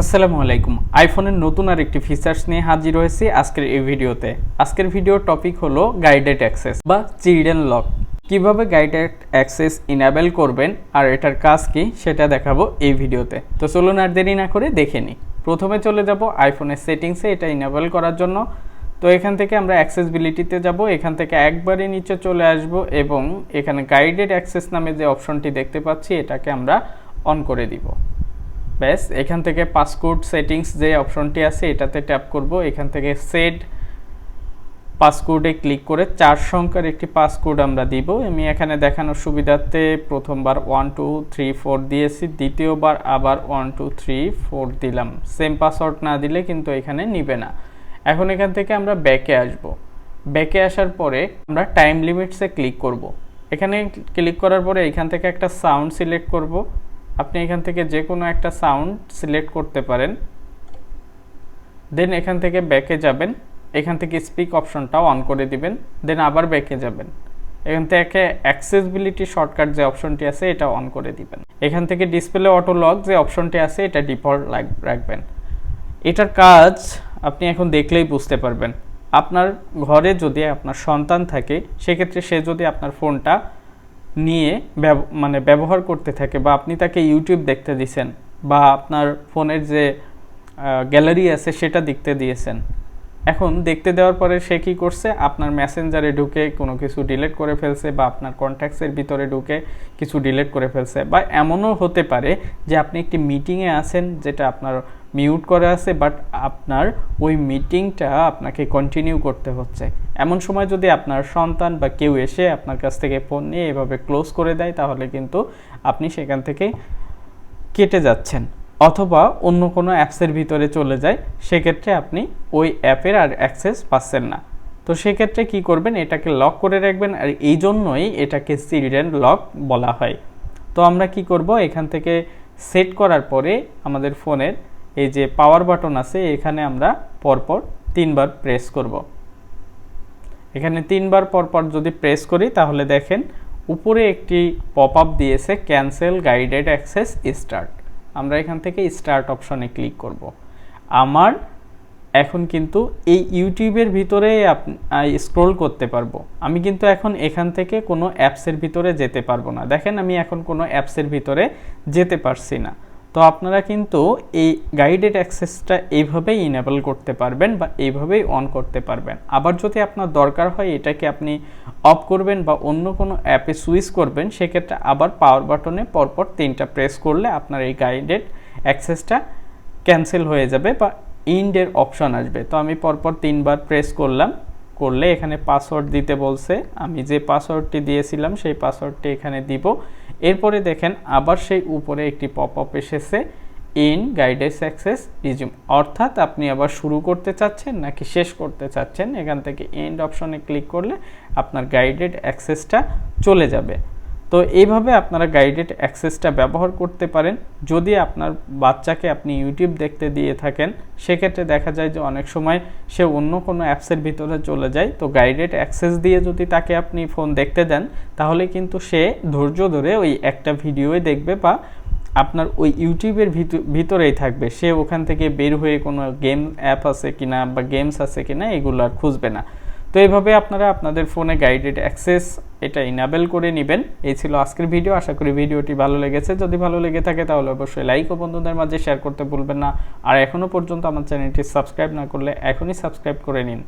আসসালামু আলাইকুম। আইফোনের নতুন আর একটি ফিচার্স নিয়ে হাজির হয়েছি আজকের এই ভিডিওতে। আজকের ভিডিওর টপিক হলো গাইডেড অ্যাক্সেস বা চিলড্রেন লক। কীভাবে গাইডেড অ্যাক্সেস ইনাবেল করবেন আর এটার কাজ কি সেটা দেখাবো এই ভিডিওতে। তো চলুন আর দেরি না করে দেখে নিই। প্রথমে চলে যাব আইফোনের সেটিংসে এটা ইনাবেল করার জন্য। তো এখান থেকে আমরা অ্যাক্সেসবিলিটিতে যাব, এখান থেকে একবারে নিচে চলে আসব এবং এখানে গাইডেড অ্যাক্সেস নামে যে অপশনটি দেখতে পাচ্ছি, এটাকে আমরা অন করে দিব। ব্যাস, এখান থেকে পাসকোড সেটিংস যে অপশনটি আছে, এটাতে ট্যাপ করব। এখান থেকে সেট পাসকোডে ক্লিক করে চার সংখ্যার একটি পাসকোড আমরা দিব। আমি এখানে দেখানোর সুবিধার্থে প্রথমবার ওয়ান টু থ্রি ফোর দিয়েছি। দ্বিতীয়বার আবার ওয়ান টু থ্রি ফোর দিলাম। সেম পাসওয়ার্ড না দিলে কিন্তু এখানে নিবে না। এখন এখান থেকে আমরা ব্যাকে আসব। ব্যাকে আসার পরে আমরা টাইম লিমিটসে ক্লিক করব। এখানে ক্লিক করার পরে এখান থেকে একটা সাউন্ড সিলেক্ট করব। আপনি এখান থেকে যে কোনো একটা সাউন্ড সিলেক্ট করতে পারেন। দেন এখান থেকে ব্যাকে যাবেন। এখান থেকে স্পিক অপশনটাও অন করে দিবেন। দেন আবার ব্যাকে যাবেন। এখান থেকে অ্যাক্সেসবিলিটি শর্টকাট যে অপশনটি আছে এটা অন করে দিবেন। এখান থেকে ডিসপ্লে অটো লক যে অপশনটি আছে, এটা ডিফল্ট রাখবেন। এটার কাজ আপনি এখন দেখলেই বুঝতে পারবেন। আপনার ঘরে যদি আপনার সন্তান থাকে, সেক্ষেত্রে সে যদি আপনার ফোনটা নিয়ে মানে ব্যবহার করতে থাকে বা আপনি তাকে ইউটিউব দেখতে দিয়েছেন বা আপনার ফোনের যে গ্যালারি আছে সেটা দেখতে দিয়েছেন। এখন দেখতে দেওয়ার পরে সে কী করছে? আপনার মেসেঞ্জারে ঢুকে কোনো কিছু ডিলেট করে ফেলছে বা আপনার কন্ট্যাক্টসের ভিতরে ঢুকে কিছু ডিলেট করে ফেলছে বা এমনও হতে পারে যে আপনি একটি মিটিংয়ে আছেন যেটা আপনার মিউট করা আছে বাট আপনার ওই মিটিংটা আপনাকে কন্টিনিউ করতে হচ্ছে। এমন সময় যদি আপনার সন্তান বা কেউ এসে আপনার কাছ থেকে ফোন নিয়ে এভাবে ক্লোজ করে দেয়, তাহলে কিন্তু আপনি সেখান থেকে কেটে যাচ্ছেন। অথবা অন্য কোনো অ্যাপসের ভিতরে চলে যায়, সেক্ষেত্রে আপনি ওই অ্যাপের আর অ্যাক্সেস পাচ্ছেন না। তো সেক্ষেত্রে কি করবেন, এটাকে লক করে রাখবেন, আর এই জন্যই এটাকে চিলড্রেন লক বলা হয়। তো আমরা কি করব, এখান থেকে সেট করার পরে আমাদের ফোনের এই যে পাওয়ার বাটন আছে, এখানে আমরা পরপর তিনবার প্রেস করব। এখানে তিনবার পরপর যদি প্রেস করি, তাহলে দেখেন উপরে একটি পপ আপ দিয়েছে ক্যান্সেল গাইডেড অ্যাক্সেস স্টার্ট আমরা এখান থেকে স্টার্ট অপশনে ক্লিক করব। আমার এখন কিন্তু এই ইউটিউবের ভিতরে স্ক্রোল করতে পারব। আমি কিন্তু এখন এখান থেকে কোনো অ্যাপসের ভিতরে যেতে পারব না। দেখেন আমি এখন কোনো অ্যাপসের ভিতরে যেতে পারছি না। তো আপনারা কিন্তু এই গাইডেড অ্যাক্সেসটা এইভাবেই ইনেবল করতে পারবেন বা এইভাবেই অন করতে পারবেন। আবার যদি আপনার দরকার হয় এটাকে আপনি অফ করবেন বা অন্য কোনো অ্যাপে সুইচ করবেন, সেক্ষেত্রে আবার পাওয়ার বাটনে পরপর তিনটা প্রেস করলে আপনার এই গাইডেড অ্যাক্সেসটা ক্যান্সেল হয়ে যাবে বা ইন্ডের অপশন আসবে। তো আমি পরপর তিনবার প্রেস করলাম। করলে এখানে পাসওয়ার্ড দিতে বলছে। আমি যে পাসওয়ার্ডটি দিয়েছিলাম, সেই পাসওয়ার্ডটি এখানে দিব। এরপরে দেখেন, আবার সেই উপরে একটি পপ আপ এসেছে ইন গাইডেন্স অ্যাক্সেস রিজিউম অর্থাৎ আপনি আবার শুরু করতে চাচ্ছেন নাকি শেষ করতে চাচ্ছেন, এখান থেকে এন্ড অপশনে ক্লিক করলে আপনার গাইডেড অ্যাক্সেসটা চলে যাবে। তো এইভাবে আপনারা গাইডেড অ্যাক্সেসটা ব্যবহার করতে পারেন। যদি আপনার বাচ্চাকে আপনি ইউটিউব দেখতে দিয়ে থাকেন, সেক্ষেত্রে দেখা যায় যে অনেক সময় সে অন্য কোনো অ্যাপসের ভিতরে চলে যায়। তো গাইডেড অ্যাক্সেস দিয়ে যদি তাকে আপনি ফোন দেখতে দেন, তাহলে কিন্তু সে ধৈর্য ধরে ওই একটা ভিডিওই দেখবে বা আপনার ওই ইউটিউবের ভিতরেই থাকবে। সে ওখান থেকে বের হয়ে কোনো গেম অ্যাপ আছে কিনা বা গেমস আছে কিনা এগুলো আর খুঁজবে না। তো এইভাবে আপনারা আপনাদের ফোনে গাইডেড অ্যাক্সেস এটা ইনাবেল করে নেবেন। এই ছিল আজকের ভিডিও আশা করি ভিডিওটি ভালো লেগেছে। যদি ভালো লেগে থাকে তাহলে অবশ্যই লাইক ও বন্ধুদের মাঝে শেয়ার করতে ভুলবেন না। আর এখনও পর্যন্ত আমার চ্যানেলটি সাবস্ক্রাইব না করলে এখনই সাবস্ক্রাইব করে নিন।